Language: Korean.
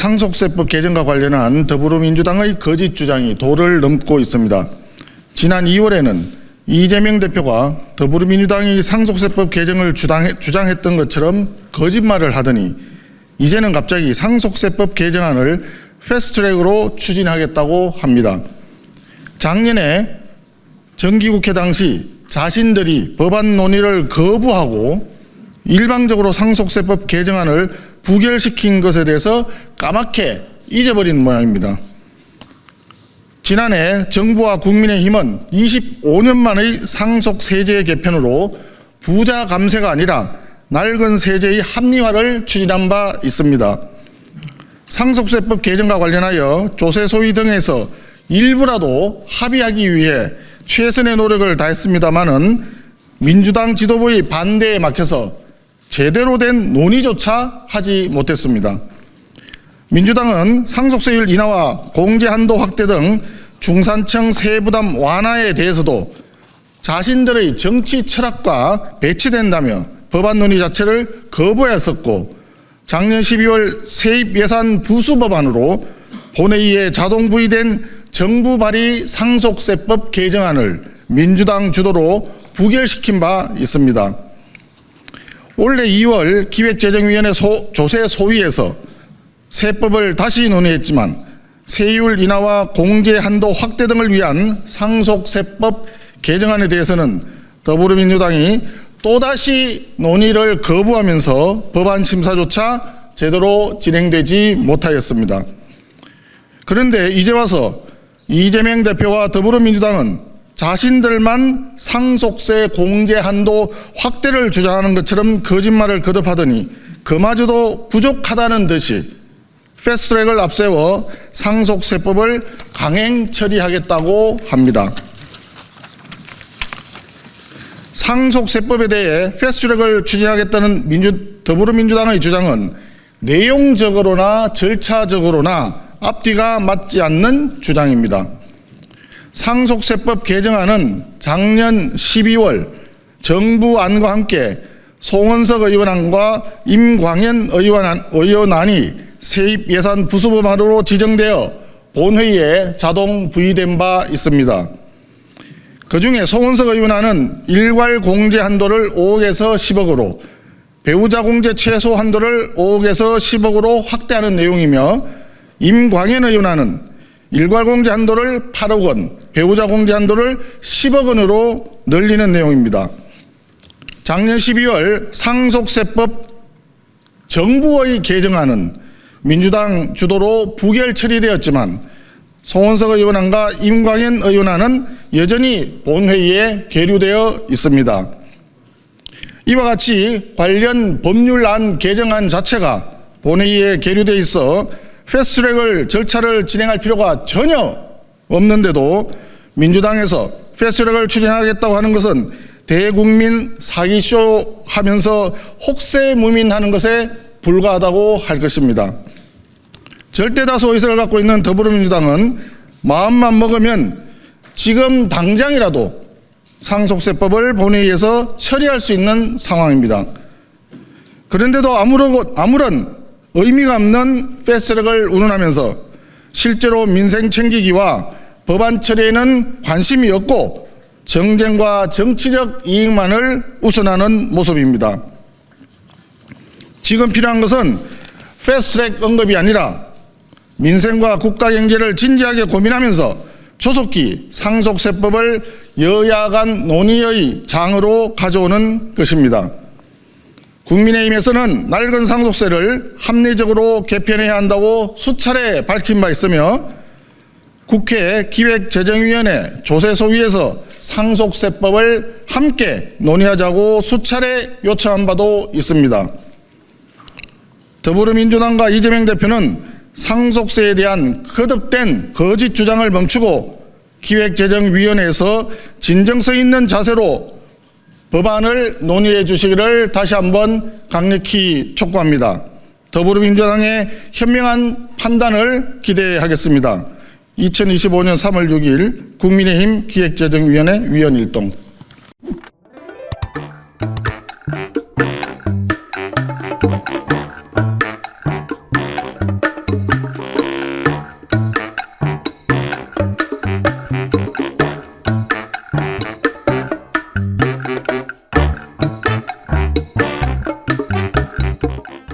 상속세법 개정과 관련한 더불어민주당의 거짓 주장이 도를 넘고 있습니다. 지난 2월에는 이재명 대표가 더불어민주당이 상속세법 개정을 주장했던 것처럼 거짓말을 하더니 이제는 갑자기 상속세법 개정안을 패스트트랙으로 추진하겠다고 합니다. 작년에 정기국회 당시 자신들이 법안 논의를 거부하고 일방적으로 상속세법 개정안을 부결시킨 것에 대해서 까맣게 잊어버린 모양입니다. 지난해 정부와 국민의힘은 25년 만의 상속세제 개편으로 부자 감세가 아니라 낡은 세제의 합리화를 추진한 바 있습니다. 상속세법 개정과 관련하여 조세 소위 등에서 일부라도 합의하기 위해 최선의 노력을 다했습니다마는 민주당 지도부의 반대에 막혀서 제대로 된 논의조차 하지 못했습니다. 민주당은 상속세율 인하와 공제 한도 확대 등 중산층 세부담 완화에 대해서도 자신들의 정치 철학과 배치된다며 법안 논의 자체를 거부했었고 작년 12월 세입 예산 부수 법안으로 본회의에 자동 부의된 정부 발의 상속세법 개정안을 민주당 주도로 부결시킨 바 있습니다. 올해 2월 기획재정위원회 소, 조세 소위에서 세법을 다시 논의했지만 세율 인하와 공제 한도 확대 등을 위한 상속세법 개정안에 대해서는 더불어민주당이 또다시 논의를 거부하면서 법안 심사조차 제대로 진행되지 못하였습니다. 그런데 이제 와서 이재명 대표와 더불어민주당은 자신들만 상속세 공제 한도 확대를 주장하는 것처럼 거짓말을 거듭하더니 그마저도 부족하다는 듯이 패스트트랙을 앞세워 상속세법을 강행 처리하겠다고 합니다. 상속세법에 대해 패스트트랙을 추진하겠다는 민주, 더불어민주당의 주장은 내용적으로나 절차적으로나 앞뒤가 맞지 않는 주장입니다. 상속세법 개정안은 작년 12월 정부 안과 함께 송원석 의원안과 임광현 의원안, 의원안이 세입 예산 부수법안으로 지정되어 본회의에 자동 부의된 바 있습니다. 그 중에 송원석 의원안은 일괄 공제 한도를 5억에서 10억으로 배우자 공제 최소 한도를 5억에서 10억으로 확대하는 내용이며 임광현 의원안은 일괄 공제 한도를 8억 원, 배우자 공제 한도를 10억 원으로 늘리는 내용입니다. 작년 12월 상속세법 정부의 개정안은 민주당 주도로 부결 처리되었지만 송원석 의원안과 임광현 의원안은 여전히 본회의에 계류되어 있습니다. 이와 같이 관련 법률안 개정안 자체가 본회의에 계류되어 있어 패스트트랙을 절차를 진행할 필요가 전혀 없는데도 민주당에서 패스트트랙을 추진하겠다고 하는 것은 대국민 사기쇼 하면서 혹세무민하는 것에 불과하다고 할 것입니다. 절대 다수 의석을 갖고 있는 더불어민주당은 마음만 먹으면 지금 당장이라도 상속세법을 본회의에서 처리할 수 있는 상황입니다. 그런데도 아무런, 아무런 의미가 없는 패스트트랙을 운운하면서 실제로 민생 챙기기와 법안 처리에는 관심이 없고 정쟁과 정치적 이익만을 우선하는 모습입니다. 지금 필요한 것은 패스트트랙 언급이 아니라 민생과 국가 경제를 진지하게 고민하면서 조속히 상속세법을 여야 간 논의의 장으로 가져오는 것입니다. 국민의힘에서는 낡은 상속세를 합리적으로 개편해야 한다고 수차례 밝힌 바 있으며 국회 기획재정위원회 조세소위에서 상속세법을 함께 논의하자고 수차례 요청한 바도 있습니다. 더불어민주당과 이재명 대표는 상속세에 대한 거듭된 거짓 주장을 멈추고 기획재정위원회에서 진정성 있는 자세로 법안을 논의해 주시기를 다시 한번 강력히 촉구합니다. 더불어민주당의 현명한 판단을 기대하겠습니다. 2025년 3월 6일 국민의힘 기획재정위원회 위원 일동